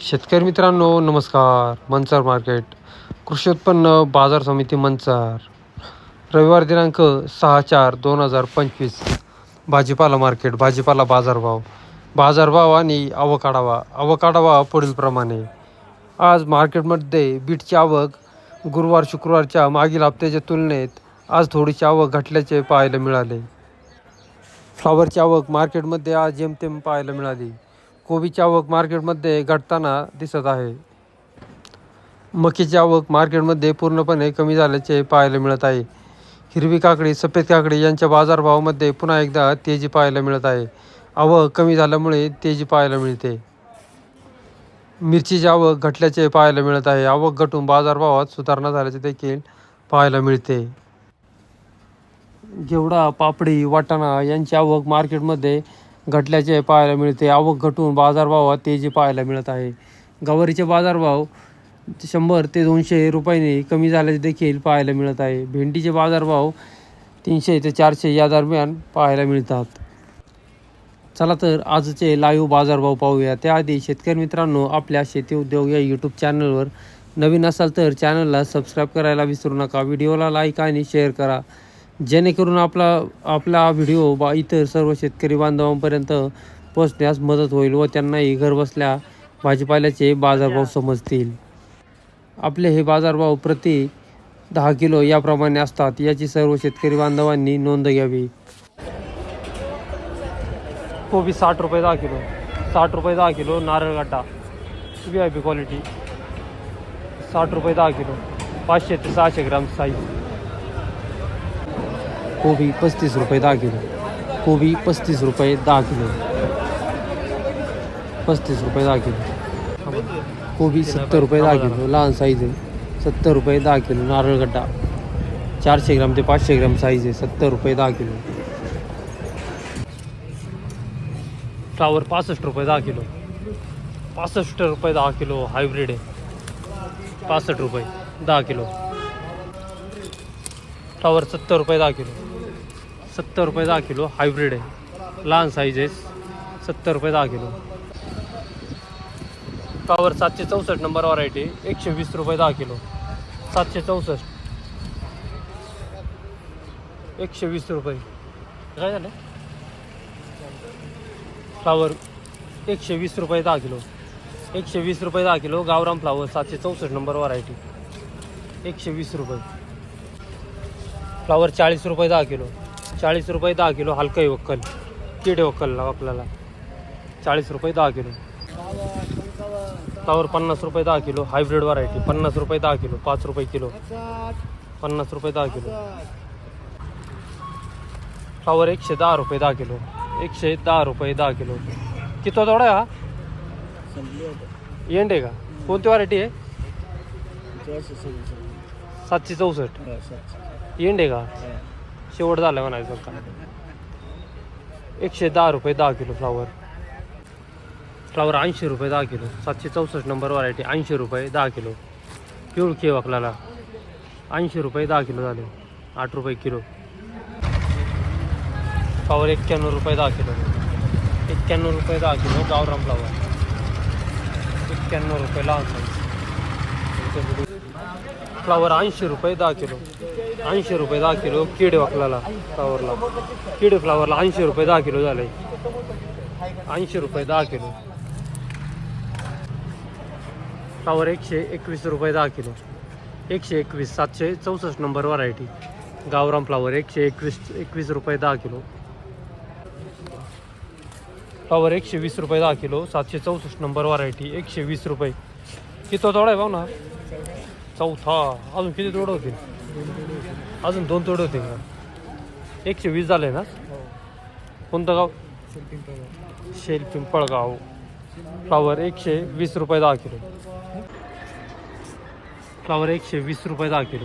शेतकरी मित्रांनो नमस्कार. मंचार मार्केट. कृषी उत्पन्न बाजार समिती मंचार. रविवार दिनांक सहा चार दोन हजार पंचवीस. भाजीपाला मार्केट भाजीपाला बाजारभाव. बाजारभाव आणि आवक आढावा पुढीलप्रमाणे. आज मार्केटमध्ये बीटची आवक गुरुवार शुक्रवारच्या मागील हप्त्याच्या तुलनेत आज थोडीशी आवक घटल्याचे पाहायला मिळाले. फ्लॉवरची आवक मार्केटमध्ये आज जेमतेम पाहायला मिळाली. कोबीची आवक मार्केटमध्ये घटताना दिसत आहे. मकीची आवक मार्केटमध्ये पूर्णपणे कमी झाल्याचे पाहायला मिळत आहे. हिरवी काकडी सफेद काकडी यांच्या बाजारभावामध्ये पुन्हा एकदा तेजी पाहायला मिळत आहे. आवक कमी झाल्यामुळे तेजी पाहायला मिळते. मिरचीची आवक घटल्याचे पाहायला मिळत आहे. आवक घटून बाजारभावात सुधारणा झाल्याचे देखील पाहायला मिळते. घेवडा पापडी वाटाणा यांची आवक मार्केटमध्ये घटल्याचे पाहायला मिळते. आवक घटून बाजारभावात तेजी पाहायला मिळत आहे. गवारीचे बाजारभाव शंभर ते दोनशे रुपयांनी कमी झाल्याचे देखील पाहायला मिळत आहे. भेंडीचे बाजारभाव तीनशे ते चारशे या दरम्यान पाहायला मिळतात. चला तर आजचे लाईव्ह बाजारभाव पाहूया. त्याआधी शेतकरी मित्रांनो आपल्या शेती उद्योग या यूट्यूब चॅनलवर नवीन असाल तर चॅनलला सबस्क्राईब करायला विसरू नका. व्हिडिओला लाईक आणि शेअर करा. जेणेकरून आपला आपला व्हिडिओ बा इतर सर्व शेतकरी बांधवांपर्यंत पोहोचण्यास मदत होईल व त्यांनाही घरबसल्या भाजीपाल्याचे बाजारभाव समजतील. आपले हे बाजारभाव प्रति दहा किलो याप्रमाणे असतात याची सर्व शेतकरी बांधवांनी नोंद घ्यावी. कोबी साठ रुपये दहा किलो साठ रुपये दहा किलो नारळ गाटा व्ही आय पी क्वालिटी साठ रुपये दहा किलो पाचशे ते सहाशे ग्राम साईज कोबी पस्तीस रुपये दहा किलो कोबी पस्तीस रुपये दहा किलो पस्तीस रुपये दहा किलो कोबी सत्तर रुपये दहा किलो लहान साईज आहे सत्तर रुपये दहा किलो नारळ गड्डा चारशे ग्राम ते पाचशे ग्राम साईज आहे सत्तर रुपये दहा किलो फ्लावर पासष्ट रुपये दहा किलो पासष्ट रुपये दहा किलो हायब्रिड आहे पासष्ट रुपये दहा किलो फ्लावर सत्तर रुपये दहा किलो सत्तर रुपये दहा किलो. हायब्रिड आहे. लहान साईज आहे. सत्तर रुपये दहा किलो. कावर सातशे चौसष्ट नंबर व्हरायटी एकशे वीस रुपये दहा किलो. सातशे चौसष्ट. एकशे वीस रुपये. काय झालं? फ्लावर एकशे वीस रुपये दहा किलो. एकशे वीस रुपये दहा किलो. गावराम फ्लावर सातशे चौसष्ट नंबर व्हरायटी एकशे वीस रुपये. फ्लावर चाळीस रुपये दहा किलो. चाळीस रुपये दहा किलो हलकं वक्कल. किडे वक्कल आपल्याला. चाळीस रुपये दहा किलो. फ्लावर पन्नास रुपये दहा किलो. हायब्रिड व्हरायटी पन्नास रुपये दहा किलो. पाच रुपये किलो. पन्नास रुपये दहा किलो. फ्लावर एकशे दहा रुपये दहा किलो. एकशे दहा रुपये दहा किलो. किती थोडा हा? एंड आहे का? कोणती व्हरायटी आहे? सातशे चौसष्ट. एंड आहे का? शेवट झाला म्हणायचं का एकशे दहा रुपये दहा किलो फ्लावर. फ्लावर ऐंशी रुपये दहा किलो. सातशे चौसष्ट नंबर व्हरायटी ऐंशी रुपये दहा किलो. पिवळ केवाकलाला ऐंशी रुपये दहा किलो झाले. आठ रुपये किलो. फ्लावर एक्क्याण्णव रुपये दहा किलो. एक्क्याण्णव रुपये दहा किलो गावराम फ्लावर. एक्क्याण्णव रुपये लहान साईज फ्लावर ऐंशी रुपये दहा किलो. ऐंशी रुपये दहा किलो किडे वाकलाला फ्लावरला किडे फ्लावरला ऐंशी रुपये दहा किलो झाले. ऐंशी रुपये दहा किलो. फ्लावर एकशे एकवीस रुपये दहा किलो. एकशे एकवीस सातशे चौसष्ट नंबर व्हरायटी गावराम फ्लावर एकशे एकवीस एकवीस रुपये दहा किलो. फ्लावर एकशे वीस रुपये दहा किलो सातशे चौसष्ट नंबर व्हरायटी एकशे वीस रुपये. किती थोडा आहे भाऊ ना? चौथा अजून किती तोड होतील? अजून दोन तोड होतील का? एकशे वीस झाले ना? कोणतं गाव? शेल पिंपळगाव फ्लावर एकशे वीस रुपये दहा किलो. फ्लावर एकशे वीस रुपये दहा किलो.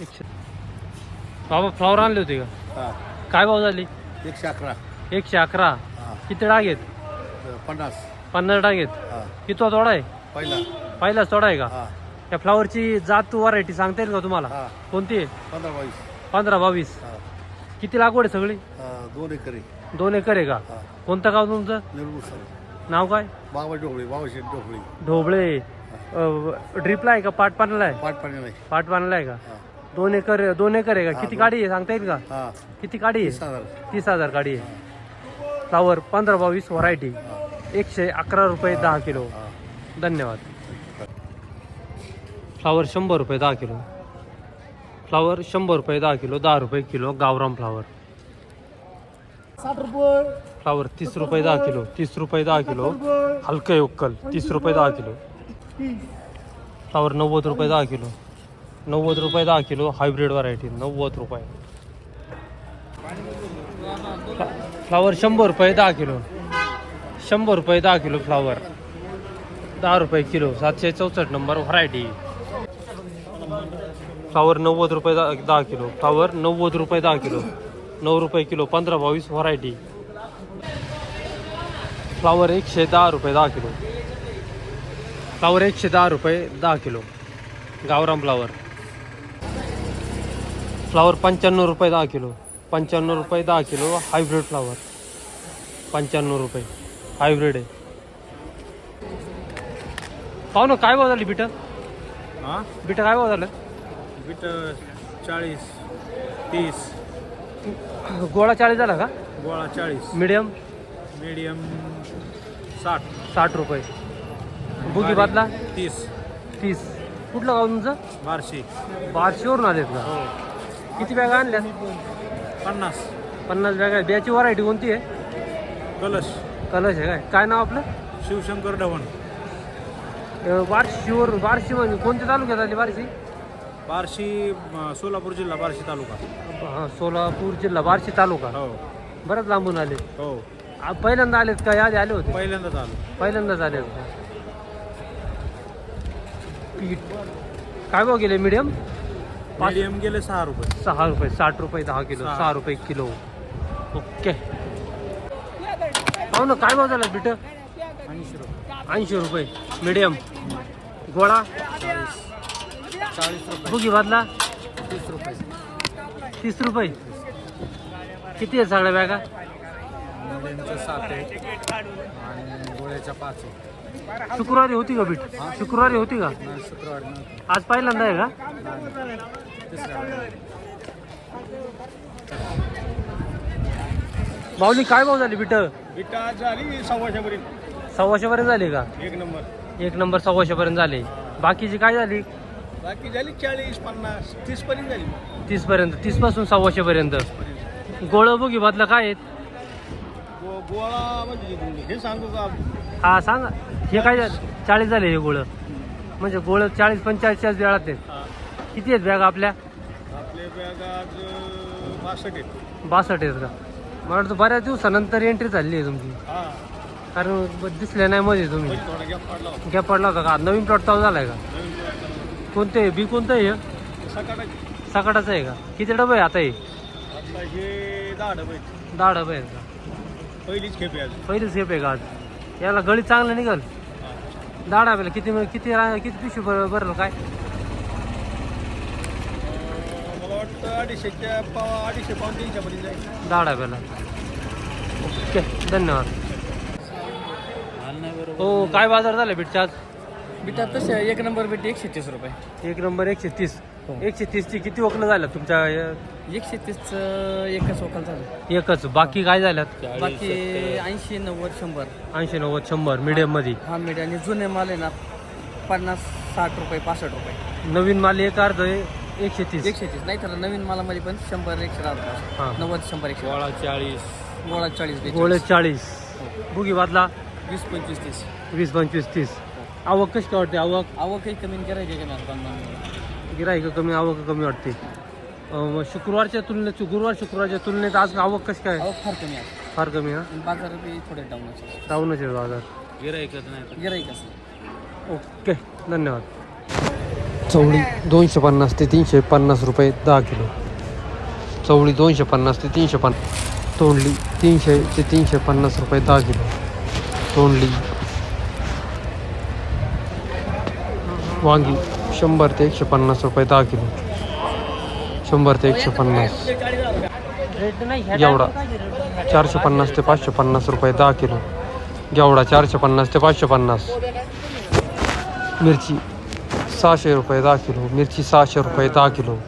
एकशे बाबा फ्लावर आणले होते का? काय भाव झाली? एकशे अकरा. एकशे अकरा. किती डाग आहेत? पन्नास. पन्नास डाग आहेत. हा. किती तोडा आहे? पहिला. पहिलाच तोडा आहे का? त्या फ्लावरची जात व्हरायटी सांगता येईल का तुम्हाला? हा. कोणती आहे? पंधरा बावीस. पंधरा बावीस. हा. किती लागवड आहे सगळी? हा, दोन एकरी दोन एकर आहे का? हा. कोणतं गाव तुमचं? निर्मूळ सर. नाव काय? बाबा बाबाशेठ ढोबळे. ड्रिपला आहे का? पाट पाण्याला आहे? पाठ पाणी नाही पाट पाण्याला आहे का? हा. दोन एकर दोन एकर आहे का? किती. गाडी आहे? सांगता येईल का? हा. किती गाडी तीस आहे तीस हजार गाडी आहे. फ्लावर पंधरा बावीस व्हरायटी एकशे अकरा रुपये दहा किलो. धन्यवाद. फ्लावर शंभर रुपये दहा किलो. फ्लावर शंभर रुपये दहा किलो दहा रुपये किलो गावराम फ्लावर. साठ रुपये फ्लावर तीस रुपये दहा किलो तीस रुपये दहा किलो हलकं उक्कल तीस रुपये दहा किलो. फ्लावर नव्वद रुपये दहा किलो नव्वद रुपये दहा किलो हायब्रिड व्हरायटी नव्वद रुपये. फ्ला- फ्लावर शंभर रुपये दहा किलो शंभर रुपये दहा किलो फ्लावर. दहा रुपये किलो सातशे चौसष्ट नंबर व्हरायटी. फ्लावर नव्वद रुपये दहा दहा किलो. फ्लावर नव्वद रुपये दहा किलो. नऊ रुपये किलो पंधरा बावीस व्हरायटी फ्लावर एकशे दहा रुपये दहा किलो. फ्लावर एकशे दहा रुपये दहा किलो. गावराम फ्लावर. फ्लावर पंच्याण्णव रुपये दहा किलो. पंच्याण्णव रुपये दहा किलो हायब्रिड फ्लावर पंच्याण्णव रुपये. हायब्रिड आहे. पाहू ना काय भाव झाली बिट हा? बिट काय भाव झालं? बीट चाळीस तीस. गोळा चाळीस झाला का? गोळा चाळीस. मिडियम मीडियम साठ. साठ रुपये. बुगी बादला? तीस. तीस. कुठलं गाव तुमचं? बारशे. बारशेवरून आलेत का? हो. किती बॅगा आणल्या पन्नास. पन्नास बॅगा आहे बियाची व्हरायटी कोणती आहे? कलश. कलश आहे काय? काय नाव आपलं? शिवशंकर ढवण अं, बार्शीवर बार्शी म्हणजे कोणत्या तालुक्यात आली बार्शी? बार्शी अं, सोलापूर जिल्हा बार्शी तालुका. हां सोलापूर जिल्हा बार्शी तालुका? हो. बरंच लांबून आले. हो. आ, पहिल्यांदा आलेत का? यादी आले होते? पहिल्यांदाच आलो. पहिल्यांदाच आले होते. पीठ. काय भाव गेले? मीडियम? मीडियम गेले सहा रुपये. सहा रुपये साठ रुपये दहा किलो सहा. सहा रुपये किलो. ओके. पाहू ना काय भाव झाला बीट ऐंशी रुपये. ऐंशी रुपये. मीडियम. गोळा? चाळीस रुपये. बुगी बादला. तीस रुपये. तीस रुपये. किती आहे सगळ्या बॅगा? मीडियमच्या सात आहे आणि गोळ्याच्या पाच आहे शुक्रवारी होती का बीट? शुक्रवारी होती का? नाही शुक्रवारी आज पहिल्यांदा आहे का? माऊली काय भाव झाली बीट? बिटा झाली सव्वाशेपर्यंत सव्वाशे पर्यंत झाली का? एक नंबर. एक नंबर सव्वाशे पर्यंत झाले. बाकीची काय झाली? बाकी झाली चाळीस पन्नास तीस पर्यंत झाली. तीस पर्यंत तीसपासून सव्वाशे पर्यंत. गोळ बुगी बादला काय आहेत? गो- गोळा म्हणजे हे सांगू का? हा सांगा. हे काय झालं? चाळीस झाले हे गोळ. म्हणजे गोळ चाळीस पंचेचाळीस वेळात आहेत. हा. किती आहेत बॅग आपल्या? आपले बॅग आज अं, बासष्ट आहेत. बासष्ट आहेत का? मला वाटतं बऱ्याच दिवसानंतर एंट्री झाली आहे तुमची. हा. कारण ब- दिसल्या नाही मध्ये तुम्ही. थोडा गॅप पडला होता. गॅप पडला होता का? नवीन प्लॉट चालू झालाय का? नवीन कोणते? बी कोणतं आहे हे? सकाळची सकाळचं आहे का? किती डबे आहे आता हे? आता हे दहा डबे आहेत. दहा डबे आहेत का? पहिलीच खेप आहे आज. पहिलीच खेप आहे का आज? याला गळी चांगलं निघल. दहा डब्याला किती किती रा- किती पिशवी भर भरलं काय? अं, मला वाटतं अडीचशेच्या पाव अडीचशे जाईल. दहा डब्याला. ओके धन्यवाद. हो काय बाजार झाला बीटच्या आज? बिटा तसे एक नंबर बिट एकशे तीस रुपये. एक नंबर एकशे तीस हो. एकशे तीसची किती वकलं झालं तुमच्या एकशे तीस एकच वकाल झालं. एकच. बाकी काय झाल्यात बाकी ऐंशी नव्वद शंभर. ऐंशी नव्वद शंभर मीडियममध्ये हा मीडिया आणि जुने माल आहे ना पन्नास साठ रुपये पासष्ट रुपये. नवीन माल एक अर्ध आहे एकशे तीस एकशे तीस नाही तर नवीन मालामध्ये पण शंभर एकशे हा. रुपये नव्वद शंभर एकशे गोळा चाळीस. गोळा चाळीस बेचाळीस. गोळे चाळीस. बुगी बादला. वीस पंचवीस तीस. वीस पंचवीस तीस. आवक कशी काय वाटते? आवक? आवक काही कमी करायची का नाही पण गिराईक कमी आवक कमी वाटते. अं, मग शुक्रवारच्या तुलनेत गुरुवार शुक्रवारच्या तुलनेत आज आवक कशी काय? आवक फार कमी आहे. फार कमी हा? आणि बाजार बी थोडे डाऊन डाऊनच आहे बाजार. गिरायकच नाही. गिराईक ओके धन्यवाद. चवळी दोनशे पन्नास ते तीनशे पन्नास रुपये दहा किलो. चवळी दोनशे पन्नास ते तीनशे पन्नास. तोंडली तीनशे ते तीनशे पन्नास रुपये दहा किलो. तोंडली वांगी शंभर ते एकशे पन्नास रुपये दहा किलो. शंभर ते एकशे पन्नास. एवढा चारशे पन्नास ते पाचशे पन्नास रुपये दहा किलो. घेवडा चारशे पन्नास ते पाचशे पन्नास. मिरची सहाशे रुपये दहा किलो. मिरची सहाशे रुपये दहा किलो.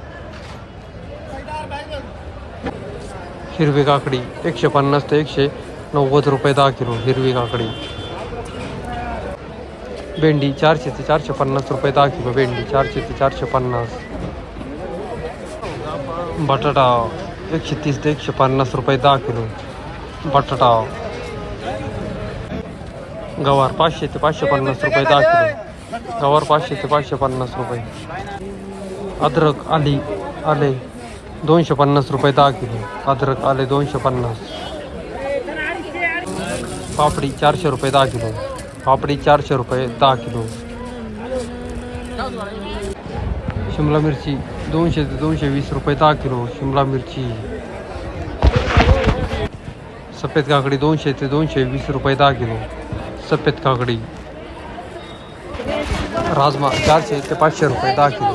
हिरवी काकडी एकशे पन्नास ते एकशे नव्वद रुपये दहा किलो. हिरवी काकडी. भेंडी चारशे ते चारशे पन्नास रुपये दहा किलो भेंडी चारशे ते चारशे पन्नास. बटाटा एकशे तीस ते एकशे पन्नास रुपये दहा किलो बटाटा. गवार पाचशे ते पाचशे पन्नास रुपये दहा किलो गवार पाचशे ते पाचशे पन्नास रुपये. अद्रक आली आले दोनशे पन्नास रुपये दहा किलो अद्रक आले दोनशे पन्नास. पापडी चारशे रुपये दहा किलो पापडी चारशे रुपये दहा किलो. शिमला मिरची दोनशे ते दोनशे वीस रुपये दहा किलो. शिमला मिरची. सफेद काकडी दोनशे ते दोनशे वीस रुपये दहा किलो. सफेद काकडी. राजमा चारशे ते पाचशे रुपये दहा किलो.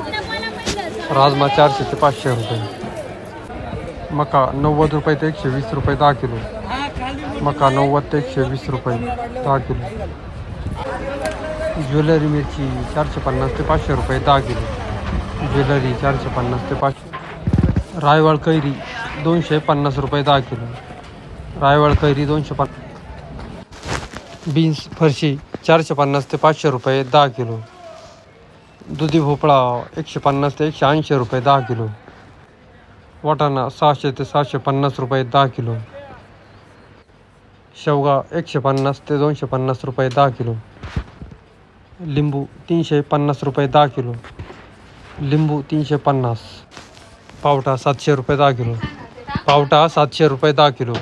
राजमा चारशे ते पाचशे रुपये. मका नव्वद रुपये ते एकशे वीस रुपये दहा किलो. मका नव्वद ते एकशे वीस रुपये दहा किलो. ज्वेलरी मिरची चारशे पन्नास ते पाचशे रुपये दहा किलो. ज्वेलरी चारशे पन्नास ते पाचशे. रायवाळ कैरी दोनशे पन्नास रुपये दहा किलो. रायवाळ कैरी दोनशे पन्नास. बीन्स फरशी चारशे पन्नास ते पाचशे रुपये दहा किलो. दुधी भोपळा एकशे पन्नास ते एकशे ऐंशी रुपये दहा किलो. वाटाणा सहाशे ते सहाशे पन्नास रुपये दहा किलो. शेवगा एकशे पन्नास ते दोनशे पन्नास रुपये दहा किलो. लिंबू तीनशे पन्नास रुपये दहा किलो. लिंबू तीनशे पन्नास. पावटा सातशे रुपये दहा किलो. पावटा सातशे रुपये दहा किलो.